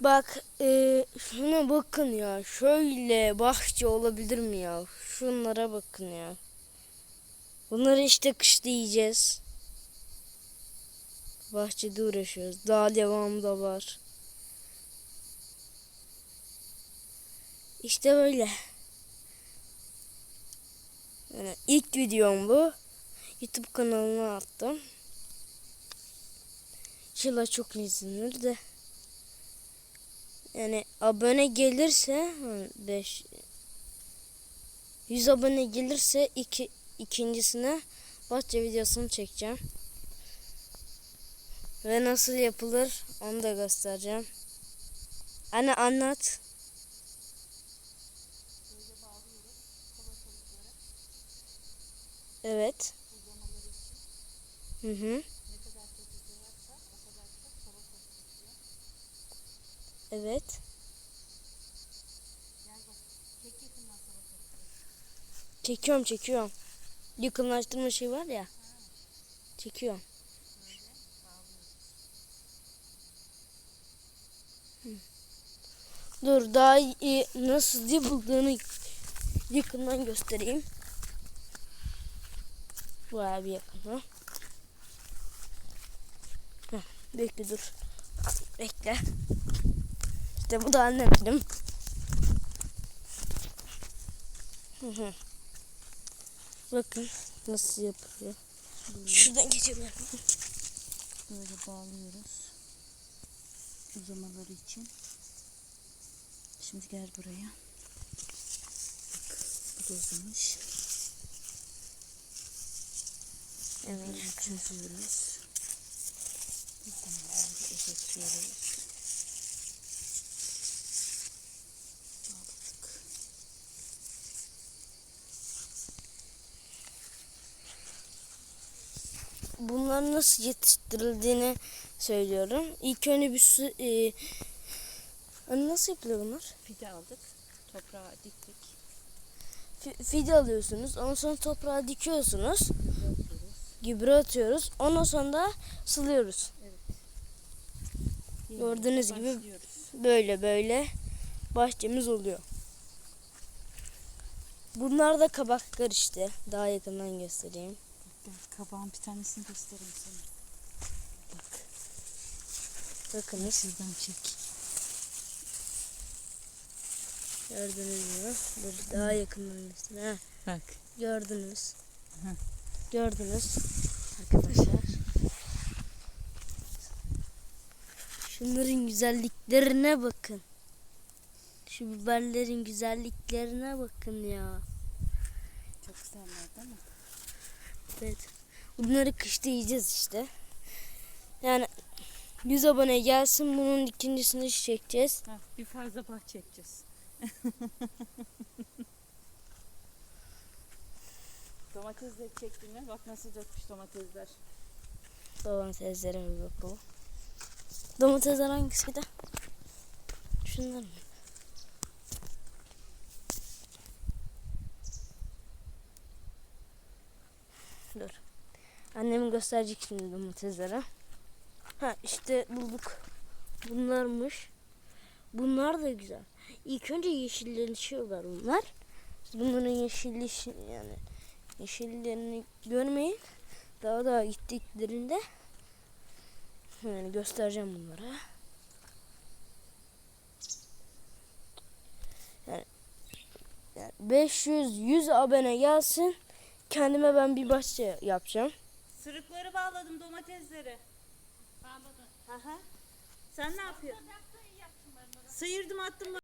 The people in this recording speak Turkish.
Bak e, şuna bakın ya. Şöyle bahçe olabilir mi ya? Şunlara bakın ya. Bunları işte kışta yiyeceğiz. Bahçede uğraşıyoruz. Daha devamı da var. İşte böyle. Yani ilk videom bu. YouTube kanalına attım. İnşallah çok izlenir de. Yani abone gelirse 5 100 abone gelirse iki, ikincisine bahçe videosunu çekeceğim. Ve nasıl yapılır onu da göstereceğim. Anne anlat. Evet. Hı hı. Evet. Çekiyorum çekiyorum. Yakınlaştırma şey var ya. Çekiyorum. Dur daha iyi nasıl yapıldığını yakından göstereyim. Bayağı bir yakın. Heh, bekle dur. Bekle. İşte bu da annem benim. Hı hı. Bakın nasıl yapılıyor. Şuradan geçebilirim. Böyle bağlıyoruz. Uzamaları için. Şimdi gel buraya. Bak bu da uzamış. Evet. Çözüyoruz. Uzamaları uzatıyoruz. Bunların nasıl yetiştirildiğini söylüyorum. İlk önce bir su... E, hani nasıl yapılıyor bunlar? Fide aldık. Toprağa diktik. Fi- Fide alıyorsunuz. Ondan sonra toprağa dikiyorsunuz. Gübre atıyoruz. Ondan sonra da sılıyoruz. Yeniden Gördüğünüz gibi böyle böyle bahçemiz oluyor. Bunlar da kabaklar işte. Daha yakından göstereyim. Gel kabağın bir tanesini göstereyim sana. Bak Bakınız. şuradan çek. Gördünüz mü? Dur daha yakından. Ha, Bak. gördünüz. Hı. Gördünüz. Arkadaşlar. Şunların güzelliklerine bakın. Şu biberlerin güzelliklerine bakın ya. Çok güzeller değil mi? Evet. Bunları kışta yiyeceğiz işte. Yani 100 abone gelsin bunun ikincisini çekeceğiz. Ha, bir fazla bah çekeceğiz. Domatesleri çektin mi? Bak nasıl dökmüş domatesler. Domateslere bir bakalım. Domatesler hangisiydi? Şunlar mı? Dur. Annem gösterecek şimdi domateslere. Ha işte bulduk. Bunlarmış. Bunlar da güzel. İlk önce yeşilleşiyorlar bunlar. Bunların yeşilliş yani yeşillerini görmeyin. Daha daha gittiklerinde yani göstereceğim bunlara. Yani, yani 500 100 abone gelsin. Kendime ben bir bahçe yapacağım. Sırıkları bağladım domatesleri. Bağladın. Hı hı. Sen ne yapıyorsun? Sıyırdım attım